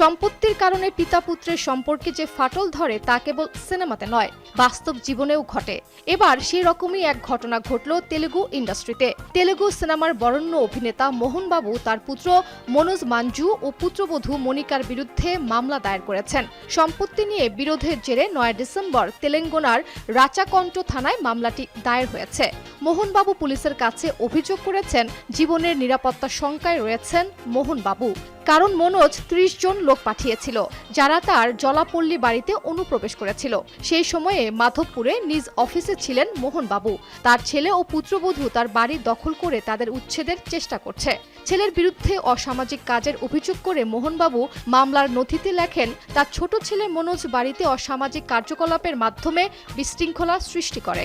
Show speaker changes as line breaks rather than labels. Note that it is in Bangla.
সম্পত্তির কারণে পিতা পুত্রের সম্পর্কে যে ফাটল ধরে তা কেবল সিনেমাতে নয়, বাস্তব জীবনেও ঘটে। এবার সেই রকমই এক ঘটনা ঘটল তেলেগু ইন্ডাস্ট্রিতে। তেলেগু সিনেমার বরণ্য অভিনেতা মোহনবাবু তার পুত্র মনোজ মাঞ্জু ও পুত্রবধূ মনিকার বিরুদ্ধে মামলা দায়ের করেছেন। সম্পত্তি নিয়ে বিরোধের জেরে নয় ডিসেম্বর তেলেঙ্গানার রাচাকণ্ঠ থানায় মামলাটি দায়ের হয়েছে। মোহনবাবু পুলিশের কাছে অভিযোগ করেছেন, জীবনের নিরাপত্তা শঙ্কায় রয়েছেন মোহনবাবু। কারণ মনোজ ত্রিশ জন লোক পাঠিয়েছিল, যারা তার জলাপল্লী বাড়িতে অনুপ্রবেশ করেছিল। সেই সময়ে মাধবপুরে নিজ অফিসে ছিলেন মোহনবাবু। তার ছেলে ও পুত্রবধূ তার বাড়ি দখল করে তাদের উচ্ছেদের চেষ্টা করছে। ছেলের বিরুদ্ধে অসামাজিক কাজের অভিযোগ করে মোহনবাবু মামলার নথিতে লেখেন, তার ছোট ছেলে মনোজ বাড়িতে অসামাজিক কার্যকলাপের মাধ্যমে বিশৃঙ্খলা সৃষ্টি করে।